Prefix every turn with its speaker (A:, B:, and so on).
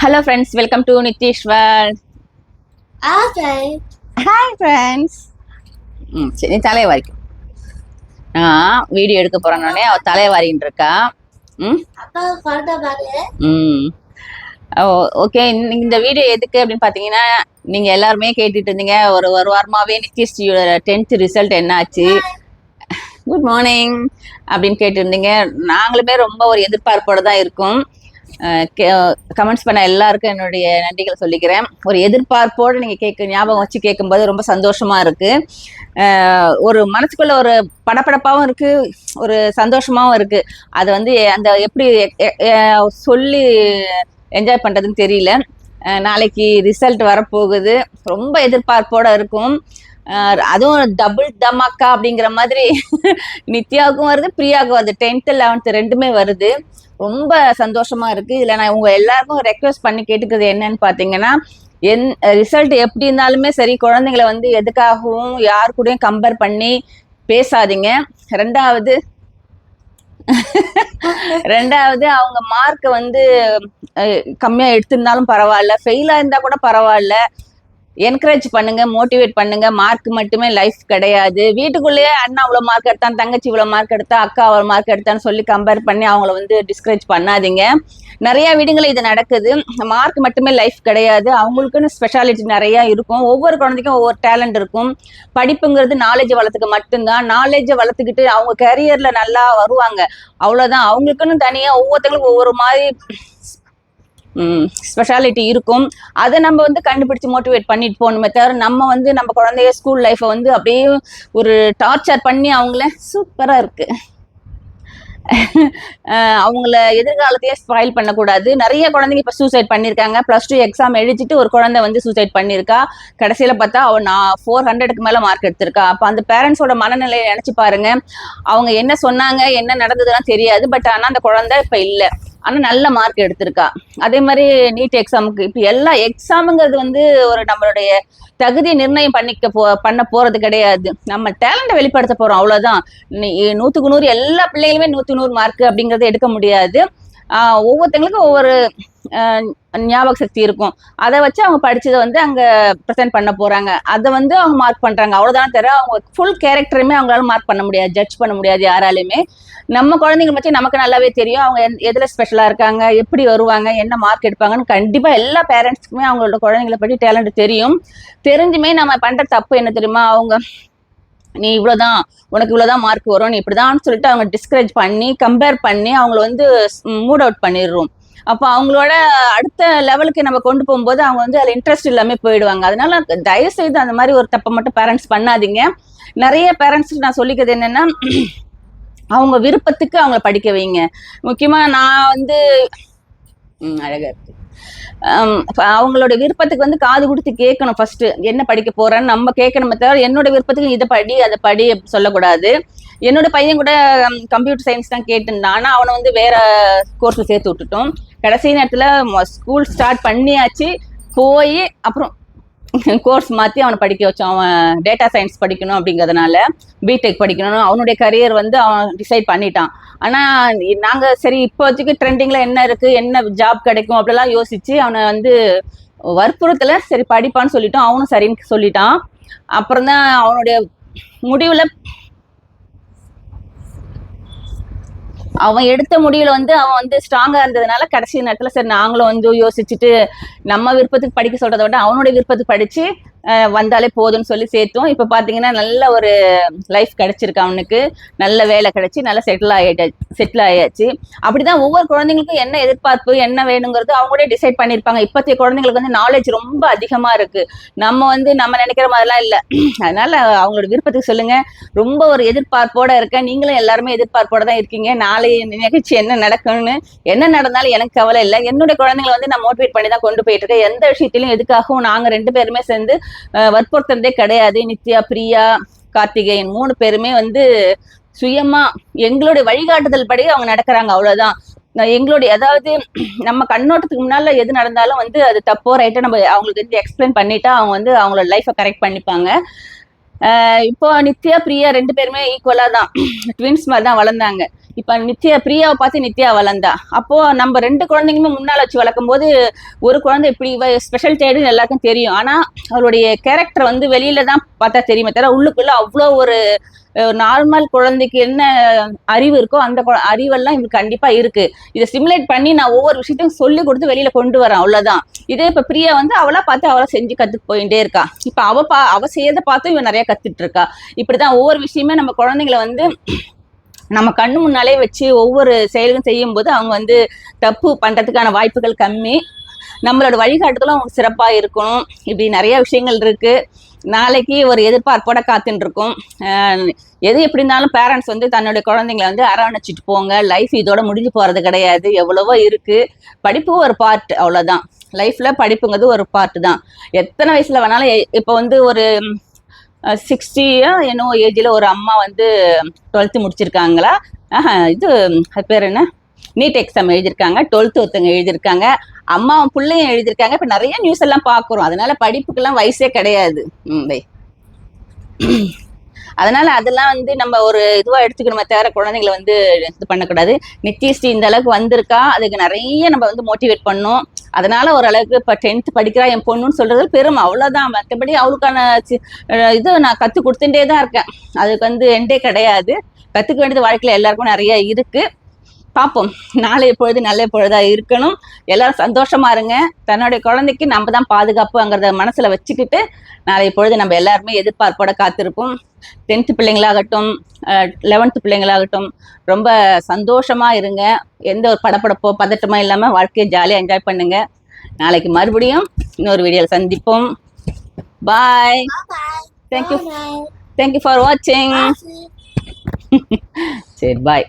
A: Hello friends welcome to Nitheeswar. Hi friends ம் சரி தலையை வாரிக்கும் நான் வீடியோ எடுக்க போகிறேன்னே அவள் தலையை வாரின்னு இருக்கா? ம்? ம். ஓகே இந்த வீடியோ எதுக்கு அப்படின்னு பார்த்தீங்கன்னா நீங்கள் எல்லாருமே கேட்டுட்டு இருந்தீங்க. ஒரு ஒரு வாரமாகவே நித்யஸ்ரீயோட டென்த் ரிசல்ட் என்னாச்சு? குட் மார்னிங் அப்படின்னு கேட்டிருந்தீங்க நாங்களுமே ரொம்ப ஒரு எதிர்பார்ப்போட தான் இருக்கோம். கமெண்ட்ஸ் பண்ண எல்லாருக்கும் என்னுடைய நன்றிகளை சொல்லிக்கிறேன். ஒரு எதிர்பார்ப்போடு நீங்கள் கேட்க ஞாபகம் வச்சு கேட்கும்போது ரொம்ப சந்தோஷமா இருக்கு. ஒரு மனசுக்குள்ள ஒரு படபடப்பாகவும் இருக்கு ஒரு சந்தோஷமாவும் இருக்கு. அது வந்து அந்த எப்படி சொல்லி என்ஜாய் பண்றதுன்னு தெரியல. நாளைக்கு ரிசல்ட் வரப்போகுது. ரொம்ப எதிர்பார்ப்போட இருக்கும். அதுவும் டபுள் தமாக்கா அப்படிங்கிற மாதிரி நித்யாவுக்கும் வருது பிரியாவுக்கும் வருது. டென்த்து லெவன்த்து ரெண்டுமே வருது. ரொம்ப சந்தோஷமா இருக்கு. இதுல நான் உங்க எல்லாருக்கும் ரெக்வஸ்ட் பண்ணி கேட்டுக்கிறது என்னன்னு பாத்தீங்கன்னா என் ரிசல்ட் எப்படி இருந்தாலுமே சரி குழந்தைங்களை வந்து எதுக்காகவும் யார் கூடயும் கம்பேர் பண்ணி பேசாதீங்க. ரெண்டாவது ரெண்டாவது அவங்க மார்க்கை வந்து கம்மியா எடுத்திருந்தாலும் பரவாயில்ல. ஃபெயிலா இருந்தா கூட பரவாயில்ல. என்கரேஜ் பண்ணுங்க மோட்டிவேட் பண்ணுங்க. மார்க் மட்டுமே லைஃப் கிடையாது. வீட்டுக்குள்ளேயே அண்ணா அவ்வளோ மார்க் எடுத்தான் தங்கச்சி இவ்வளோ மார்க் எடுத்தா அக்கா அவ்வளோ மார்க் எடுத்தான்னு சொல்லி கம்பேர் பண்ணி அவங்கள வந்து டிஸ்கரேஜ் பண்ணாதீங்க. நிறைய வீடுகளில் இது நடக்குது. மார்க் மட்டுமே லைஃப் கிடையாது. அவங்களுக்குன்னு ஸ்பெஷாலிட்டி நிறைய இருக்கும். ஒவ்வொரு குழந்தைக்கும் ஒவ்வொரு டேலண்ட் இருக்கும். படிப்புங்கிறது நாலேஜ் வளர்த்துக்க மட்டும்தான். நாலேஜை வளர்த்துக்கிட்டு அவங்க கரியர்ல நல்லா வருவாங்க. அவ்வளோதான் அவங்களுக்குன்னு தனியாக ஒவ்வொருத்தங்களுக்கும் ஒவ்வொரு மாதிரி ஸ்பெஷாலிட்டி இருக்கும். அதை நம்ம வந்து கண்டுபிடிச்சு மோட்டிவேட் பண்ணிட்டு போகணுமே தவிர நம்ம வந்து நம்ம குழந்தைய ஸ்கூல் லைஃப்பை வந்து அப்படியே ஒரு டார்ச்சர் பண்ணி அவங்கள சூப்பராக இருக்கு. அவங்கள எதிர்காலத்தையே ஸ்பாயில் பண்ணக்கூடாது. நிறைய குழந்தைங்க இப்போ சூசைட் பண்ணியிருக்காங்க ப்ளஸ் டூ எக்ஸாம் எழுதிட்டு ஒரு குழந்தை வந்து சூசைட் பண்ணியிருக்கா கடைசியில் பார்த்தா அவள் நான் ஃபோர் ஹண்ட்ரடுக்கு மேலே மார்க் எடுத்திருக்கா. அப்போ அந்த பேரண்ட்ஸோட மனநிலையை நினச்சி பாருங்க. அவங்க என்ன சொன்னாங்க என்ன நடந்ததுலாம் தெரியாது. பட் ஆனால் அந்த குழந்தை இப்போ இல்லை. ஆனால் நல்ல மார்க் எடுத்திருக்கா. அதே மாதிரி நீட் எக்ஸாமுக்கு இப்போ எல்லா எக்ஸாமுங்கிறது வந்து ஒரு நம்மளுடைய தகுதியை நிர்ணயம் பண்ணிக்க போ பண்ண போறது கிடையாது. நம்ம டேலண்ட்டை வெளிப்படுத்த போறோம் அவ்வளவுதான். நூத்துக்கு நூறு எல்லா பிள்ளைகளுமே நூத்துக்கு நூறு மார்க் அப்படிங்கறத எடுக்க முடியாது. ஒவ்வொருத்தங்களுக்கும் ஒவ்வொரு ஞாபக சக்தி இருக்கும். அதை வச்சு அவங்க படிச்சதை வந்து அங்க ப்ரெசென்ட் பண்ண போறாங்க. அதை வந்து அவங்க மார்க் பண்றாங்க. அவ்வளவுதான் தெரியும் அவங்க ஃபுல் கேரக்டருமே அவங்களால மார்க் பண்ண முடியாது ஜட்ஜ் பண்ண முடியாது யாராலையுமே. நம்ம குழந்தைங்க பற்றி நமக்கு நல்லாவே தெரியும். அவங்க எதுல ஸ்பெஷலா இருக்காங்க எப்படி வருவாங்க என்ன மார்க் எடுப்பாங்கன்னு கண்டிப்பா எல்லா பேரண்ட்ஸ்க்குமே அவங்களோட குழந்தைங்களை பற்றி டேலண்ட் தெரியும். தெரிஞ்சுமே நம்ம பண்ற தப்பு என்ன தெரியுமா? அவங்க நீ இவ்வளோதான் உனக்கு இவ்வளோதான் மார்க் வரும் நீ இப்படிதான் சொல்லிட்டு அவங்க டிஸ்கரேஜ் பண்ணி கம்பேர் பண்ணி அவங்கள வந்து மூட் அவுட் பண்ணிடுறோம். அப்போ அவங்களோட அடுத்த லெவலுக்கு நம்ம கொண்டு போகும்போது அவங்க வந்து அதில் இன்ட்ரெஸ்ட் இல்லாமல் போயிடுவாங்க. அதனால தயவு செய்து அந்த மாதிரி ஒரு தப்பை மட்டும் பேரண்ட்ஸ் பண்ணாதீங்க. நிறைய பேரண்ட்ஸ் நான் சொல்லிக்கிறது என்னன்னா அவங்க விருப்பத்துக்கு அவங்கள படிக்க வைங்க. முக்கியமாக நான் வந்து அழகாக அழகா இருக்கு. அவங்களோட விருப்பத்துக்கு வந்து காது கொடுத்து கேட்கணும் ஃபர்ஸ்ட் என்ன படிக்க போறேன்னு நம்ம கேட்கணுமே தவிர என்னோட விருப்பத்துக்கு இதை படி அதை படி சொல்லக்கூடாது. என்னோட பையன் கூட கம்ப்யூட்டர் சயின்ஸ் தான் கேட்டிருந்தான். ஆனா அவனை வந்து வேற கோர்ஸ்ல சேர்த்து விட்டுட்டோம். கடைசி நேரத்துல ஸ்கூல் ஸ்டார்ட் பண்ணியாச்சு. போய் அப்புறம் கோர்ஸ் மாற்றி அவனை படிக்க வச்சோம். அவன் டேட்டா சயின்ஸ் படிக்கணும் அப்படிங்கிறதுனால பிடெக் படிக்கணும்னு அவனுடைய கரியர் வந்து அவன் டிசைட் பண்ணிட்டான். ஆனால் நாங்கள் சரி இப்போதைக்கு ட்ரெண்டிங்கில் என்ன இருக்குது என்ன ஜாப் கிடைக்கும் அப்படிலாம் யோசித்து அவனை வந்து வற்புறுத்தல சரி படிப்பான்னு சொல்லிட்டோம். அவனும் சரின்னு சொல்லிட்டான். அப்புறம் தான் அவனுடைய முடிவில் அவன் எடுத்த முடிவுல வந்து அவன் வந்து ஸ்ட்ராங்கா இருந்ததுனால கடைசி நேரத்துல சரி நாங்களும் வந்து யோசிச்சுட்டு நம்ம விருப்பத்துக்கு படிக்க சொல்றதை விட அவனுடைய விருப்பத்துக்கு படிச்சு வந்தாலே போதும்னு சொல்லி சேர்த்தோம். இப்போ பார்த்தீங்கன்னா நல்ல ஒரு லைஃப் கிடைச்சிருக்கு அவனுக்கு. நல்ல வேலை கிடைச்சி நல்லா செட்டில் ஆயிட்டாச்சு செட்டில் ஆகியாச்சு அப்படிதான் ஒவ்வொரு குழந்தைங்களுக்கும் என்ன எதிர்பார்ப்பு என்ன வேணுங்கிறது அவங்களே டிசைட் பண்ணியிருப்பாங்க இப்போத்தைய குழந்தைங்களுக்கு வந்து நாலேஜ் ரொம்ப அதிகமாக இருக்கு. நம்ம வந்து நம்ம நினைக்கிற மாதிரிலாம் இல்லை. அதனால அவங்களோட விருப்பத்துக்கு சொல்லுங்க. ரொம்ப ஒரு எதிர்பார்ப்போட இருக்கேன். நீங்களும் எல்லாருமே எதிர்பார்ப்போட தான் இருக்கீங்க. நாளை நிகழ்ச்சி என்ன நடக்கும்னு என்ன நடந்தாலும் எனக்கு கவலை இல்லை. என்னுடைய குழந்தைங்களை வந்து நான் மோட்டிவேட் பண்ணி தான் கொண்டு போயிட்டு இருக்கேன். எந்த விஷயத்திலும் எதுக்காகவும் நாங்கள் ரெண்டு பேருமே சேர்ந்து வற்புறுத்துறதே கிடையாது. நித்யா பிரியா கார்த்திகேயன் மூணு பேருமே வந்து சுயமா எங்களுடைய வழிகாட்டுதல் படி அவங்க நடக்கிறாங்க. அவ்வளவுதான். எங்களுடைய அதாவது நம்ம கண்ணோட்டத்துக்கு முன்னால எது நடந்தாலும் வந்து அது தப்போ ரைட்டோ நம்ம அவங்களுக்கு வந்து எக்ஸ்பிளைன் பண்ணிட்டா அவங்க வந்து அவங்களோட லைஃப்பை கரெக்ட் பண்ணிப்பாங்க. இப்போ நித்யா பிரியா ரெண்டு பேருமே ஈக்குவலா தான். ட்வின்ஸ் மாதிரி தான் வளர்ந்தாங்க. இப்ப நித்யா பிரியாவை பார்த்து நித்யா வளர்ந்தா. அப்போ நம்ம ரெண்டு குழந்தைங்களுமே முன்னால் வச்சு வளர்க்கும் போது ஒரு குழந்தை இப்படி ஸ்பெஷல் சைல்டுன்னு எல்லாருக்கும் தெரியும். ஆனா அவளுடைய கேரக்டர் வந்து வெளியில தான் பார்த்தா தெரியுமே தவிர உள்ளுக்குள்ள அவ்வளோ ஒரு நார்மல் குழந்தைக்கு என்ன அறிவு இருக்கோ அந்த அறிவெல்லாம் இவங்களுக்கு கண்டிப்பா இருக்கு. இதை சிமுலேட் பண்ணி நான் ஒவ்வொரு விஷயத்தையும் சொல்லி கொடுத்து வெளியில கொண்டு வரேன். அவ்வளவுதான். இதே இப்ப பிரியா வந்து அவளா பார்த்து அவளை செஞ்சு கத்து போயிட்டே இருக்கா. இப்ப அவ பா அவ செய்யறத பார்த்து இவன் நிறைய கத்துட்டு இருக்கா. இப்படிதான் ஒவ்வொரு விஷயமே நம்ம குழந்தைங்களை வந்து நம்ம கண்ணு முன்னாலே வச்சு ஒவ்வொரு செயலும் செய்யும்போது அவங்க வந்து தப்பு பண்றதுக்கான வாய்ப்புகள் கம்மி. நம்மளோட வழிகாட்டுதலும் அவங்க சிறப்பா இருக்கணும். இப்படி நிறைய விஷயங்கள் இருக்கு. நாளைக்கு ஒரு எதிர்பார்ப்போட காத்துட்டு இருக்கும் எது எப்படி இருந்தாலும் பேரண்ட்ஸ் வந்து தன்னுடைய குழந்தைங்களை வந்து அரவணைச்சிட்டு போங்க. லைஃப் இதோட முடிஞ்சு போறது கிடையாது. எவ்வளவோ இருக்கு. படிப்பு ஒரு பார்ட் அவ்வளவுதான். லைஃப்ல படிப்புங்கிறது ஒரு பார்ட் தான். எத்தனை வயசுல வேணாலும் இப்போ வந்து ஒரு சிக்ஸ்டியா என்னவோ ஏஜில் ஒரு அம்மா வந்து டுவெல்த்து முடிச்சிருக்காங்களா? ஆஹா, இது அது பேர் என்ன? நீட் எக்ஸாம் எழுதியிருக்காங்க. டுவெல்த்து ஒருத்தவங்க எழுதியிருக்காங்க. அம்மாவும் பிள்ளையும் எழுதியிருக்காங்க. இப்போ நிறைய நியூஸ் எல்லாம் பார்க்குறோம். அதனால படிப்புக்கெல்லாம் வயசே கிடையாது. ம் பை அதனால அதெல்லாம் வந்து நம்ம ஒரு இதுவா எடுத்துக்கணுமே. தவிர குழந்தைங்களை வந்து இது பண்ணக்கூடாது. நித்யஸ்ரீ இந்த அளவுக்கு வந்திருக்கா அதுக்கு நிறைய நம்ம வந்து மோட்டிவேட் பண்ணோம் அதனால ஓரளவுக்கு இப்போ டென்த் படிக்கிறா என் பொண்ணுன்னு சொல்றது பெரும். அவ்வளோதான் மற்றபடி அவளுக்கான சி- இது நான் கற்றுக் கொடுத்துட்டே தான் இருக்கேன். அதுக்கு வந்து எண்டே கிடையாது. கற்றுக்க வேண்டியது வாழ்க்கையில் எல்லாருக்கும் நிறைய இருக்கு. பார்ப்போம் நாளைய பொழுது நல்ல பொழுதா இருக்கணும். எல்லாரும் சந்தோஷமா இருங்க. தன்னுடைய குழந்தைக்கு நம்ம தான் பாதுகாப்புங்கிறத மனசுல வச்சுக்கிட்டு நாளைய பொழுது நம்ம எல்லாருமே எதிர்பார்ப்போட காத்திருப்போம். டென்த்து பிள்ளைங்களாகட்டும் லெவன்த்து பிள்ளைங்களாகட்டும் ரொம்ப சந்தோஷமா இருங்க. எந்த ஒரு படப்படப்போ பதட்டமோ இல்லாம வாழ்க்கையை ஜாலியாக என்ஜாய் பண்ணுங்க. நாளைக்கு மறுபடியும் இன்னொரு வீடியோவில் சந்திப்போம். Bye thank you. தேங்க்யூ ஃபார் வாட்சிங். சரி பாய்.